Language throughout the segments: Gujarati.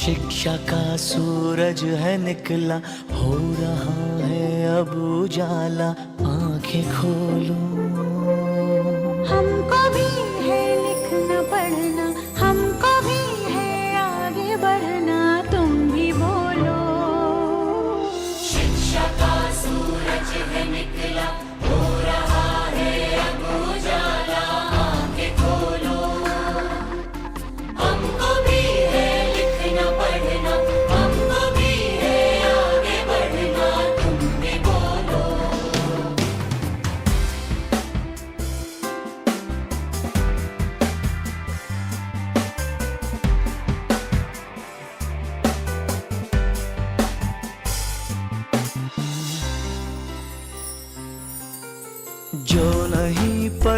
शिक्षा का सूरज है निकला हो रहा है अब उजाला आंखें खोलो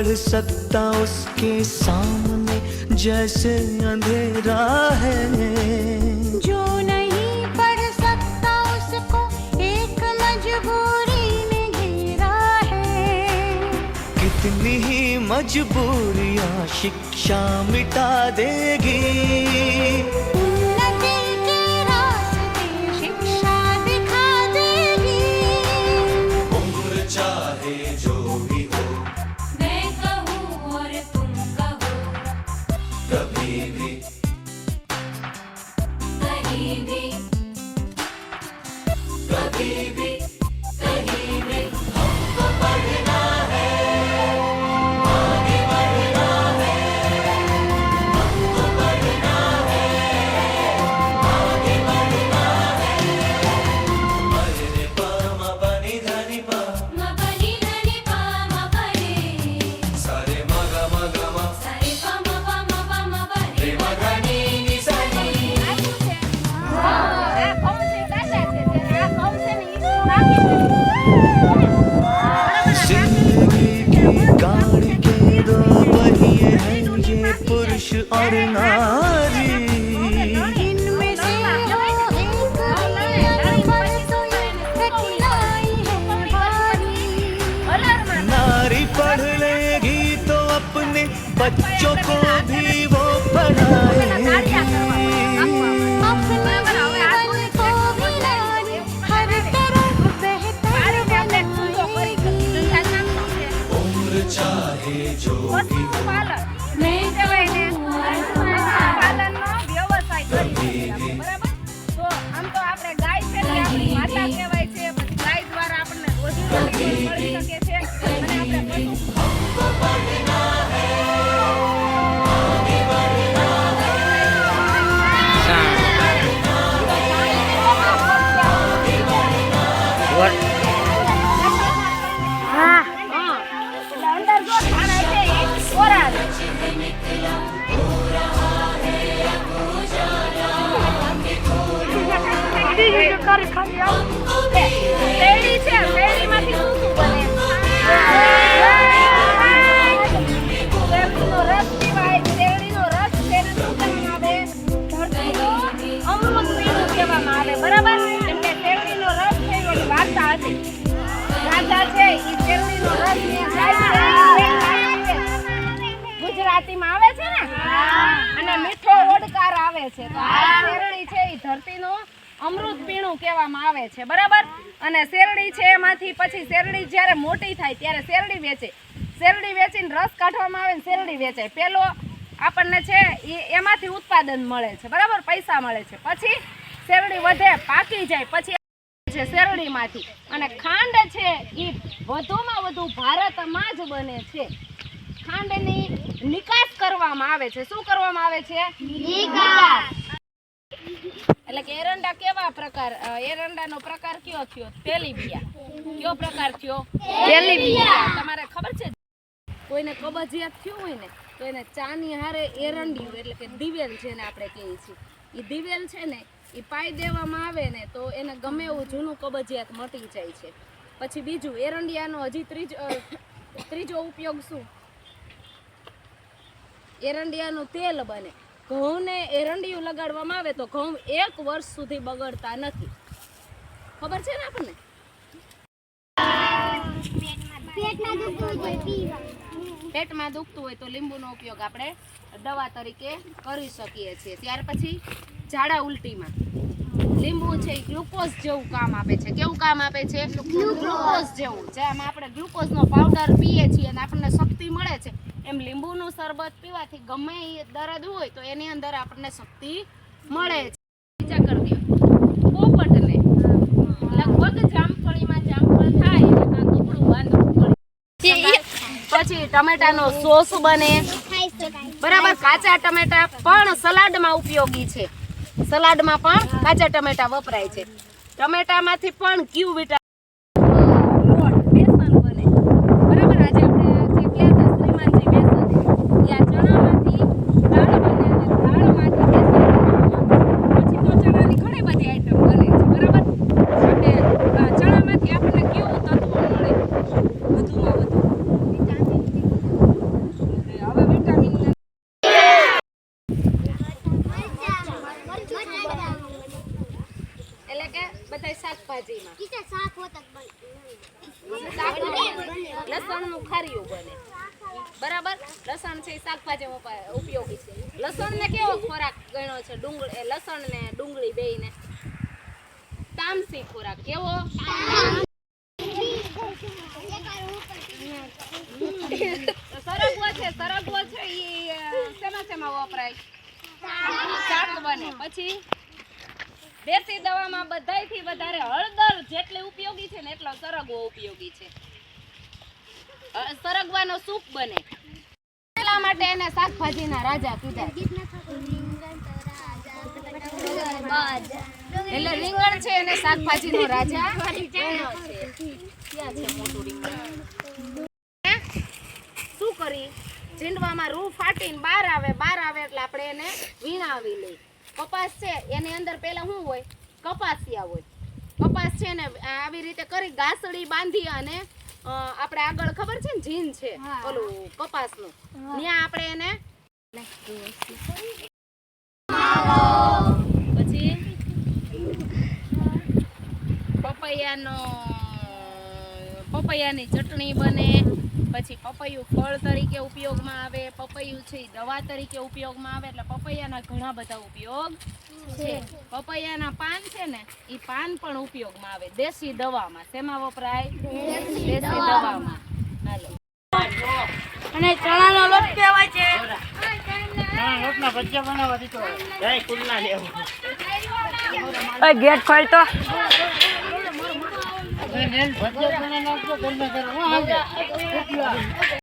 पढ़ सकता उसके सामने जैसे अंधेरा है। जो नहीं पढ़ सकता उसको एक मजबूरी में घेरा है। कितनी ही मजबूरियाँ शिक्षा मिटा देगी। Baby. શકીએ को भी वो આમ તો આપણે ગાય છે કહેવાય છે પછી ગાય દ્વારા આપણને રોજીરોટી મળી શકે છે શેરડી છે. શેરડીમાંથી શું શું બને? શેરડીનો રસ પીવાય શેરડીનો રસ શું કહેવામાં આવે? ધરતીનો અમૃત પીણું કહેવામાં આવે. બરાબર? કેમ કે શેરડીનો રસ છે એ વાર્તા હતી. રાજા છે એ શેરડીનો રસ ને ગુજરાતીમાં આવે છે ને? અને મીઠો ઓડકાર આવે છે. તો આ શેરડી છે એ ધરતીનો અમૃત પીણું કહેવામાં આવે છે, બરાબર? અને શેરડી છે એમાંથી પછી શેરડી જ્યારે મોટી થાય ત્યારે શેરડી વેચે. શેરડી વેચીને રસ કાઢવામાં આવે ને શેરડી વેચાય. પેલો આપણને છે એ એમાંથી ઉત્પાદન મળે છે, બરાબર? પૈસા મળે છે. પછી શેરડી વધે, પાકી જાય, પછી છે શેરડીમાંથી. અને ખાંડ છે એ વધુમાં વધુ ભારતમાં જ બને છે. ખાંડની નિકાસ કરવામાં આવે છે. શું કરવામાં આવે છે? નિકાસ. એટલે કે એરંડા કેવા પ્રકાર એરંડાનો પ્રકાર કયો થયો? તેલીબિયા. કયો પ્રકાર થયો? તેલીબિયા. તમારે ખબર છે? કોઈને કબજિયાત થયું હોય ને તો એને ચાની હારે એરંડિયું એટલે કે દિવેલ જેને આપણે કહીએ છીએ. એ દિવેલ છે ને એ પાઈ દેવામાં આવે ને તો એને ગમે એવું જૂનું કબજિયાત મટી જાય છે. પછી બીજું એરંડિયાનો હજી ત્રીજો ત્રીજો ઉપયોગ શું? એરંડિયાનું તેલ બને. ઘઉંને એરંડિયું લગાડવામાં આવે તો ઘઉં એક વર્ષ સુધી બગડતા નથી. ખબર છે ને આપણને? પેટમાં દુખતું હોય તો લીંબુનો ઉપયોગ આપણે દવા તરીકે કરી શકીએ છીએ. ત્યાર પછી ઝાડા ઉલટીમાં. લીંબુ છે એ ગ્લુકોઝ જેવું કામ આપે છે. કેવું કામ આપે છે? ગ્લુકોઝ જેવું. જેમ આપણે ગ્લુકોઝનો પાવડર પીએ છીએ અને આપણને શક્તિ મળે છે. એમ લીંબુનું શરબત પીવાથી ગમે એ દર્દ હોય તો એની અંદર આપણને શક્તિ મળે છે. કરી દો પોપટને. લગભગ જામફળીમાં જામફળ થાય એટલે કાં બાંધવું પડે. પછી ટમેટાનો સોસ બને. બરાબર કાચા ટમેટા પણ સલાડમાં ઉપયોગી છે. સલાડમાં પણ કાચા ટમેટા વપરાય છે. ટમેટામાંથી પણ ક્યુ વિટામિન બેસન બને બરાબર આજે આપણે જે કહેતા શ્રીમાનજી બેસન એ આ ચણામાંથી દાળ બને અને દાળમાંથી બેસન બને. પછી તો ચણાની ઘણી બધી આઈટમ બને છે બરાબર આપણે આ ચણામાંથી આપણને કેવું તત્વ મળે વધુમાં વધુ હવે વિટામિન એટલે કે બધાય શાકભાજીમાં લસણનું ખારીયું બને. બરાબર? લસણ છે શાકભાજી ઉપયોગી છે. લસણને કેવો ખોરાક ગણ્યો છે? ડુંગળી લસણ ને ડુંગળી બેયને. તામસી ખોરાક. કેવો? સરગવો છે સરગવો છે ઈ શેમાં શેમાં વપરાય? શાક બને. પછી દેશી દવામાં બધાયથી વધારે હળદર જેટલી ઉપયોગી છે ને એટલો સરગવો ઉપયોગી છે. સરગવાનો સૂપ બને. એટલા માટે એને શાકભાજીના રાજા કીધા. એટલે રીંગણ છે એને શાકભાજીનો રાજા? શું કરી? જીંડવામાં રૂ ફાટીને બહાર આવે બહાર આવે એટલે આપણે એને વીણાવી લઈ કપાસ છે, એની અંદર પહેલાં શું હોય? કપાસિયા હોય. કપાસ છે ને આવી રીતે કરી, ગાસડી બાંધી અને આપણે આગળ ખબર છે ને જીન છે. ઓલું કપાસનું. ત્યાં આપણે એને પછી પપૈયાનો પપૈયાની ચટણી બને. પછી પપૈયું ફળ તરીકે ઉપયોગમાં આવે પપૈયું છે દવા તરીકે ઉપયોગમાં આવે એટલે પપૈયાના ઘણા બધા ઉપયોગ છે. પપૈયાના પાન છે ને એ પાન પણ ઉપયોગમાં આવે. દેશી દવામાં શેમાં વપરાય? દેશી દવામાં. હાલો. અને ચણાનો લોટ કહેવાય છે? ગેટ ખોલ તો નાખજો